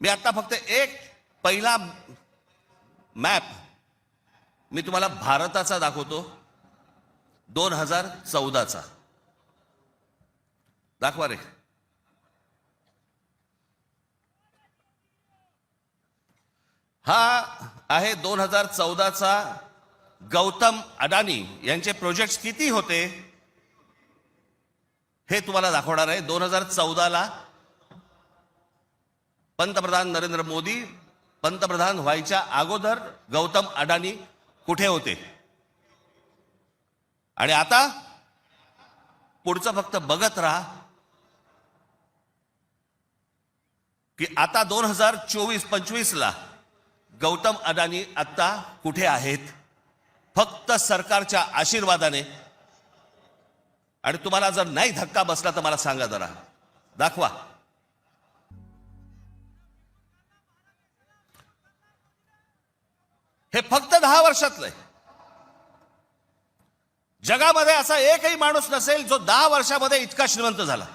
मी आता फक्त एक पहिला मॅप मी तुम्हाला भारताचा दाखवतो. दोन हजार चौदाचा. दाखवा रे. हा आहे दोन हजार चौदाचा गौतम अडानी यांचे प्रोजेक्ट किती होते? हे तुम्हाला दाखवणार आहे. दोन हजार चौदाला पंतप्रधान नरेंद्र मोदी पंतप्रधान व्हायच्या अगोदर गौतम अडानी कुठे होते? आणि आता पुढचं फक्त बघत राहा की आता दोन हजार चोवीस पंचवीसला गौतम अडानी आत्ता कुठे आहेत? फक्त सरकारच्या आशीर्वादाने. आणि तुम्हाला जर नाही धक्का बसला तर मला सांगा जरा. दाखवा. हे फक्त दहा वर्षातलं. आहे जगामध्ये असा एकही माणूस नसेल जो दहा वर्षामध्ये इतका श्रीमंत झाला.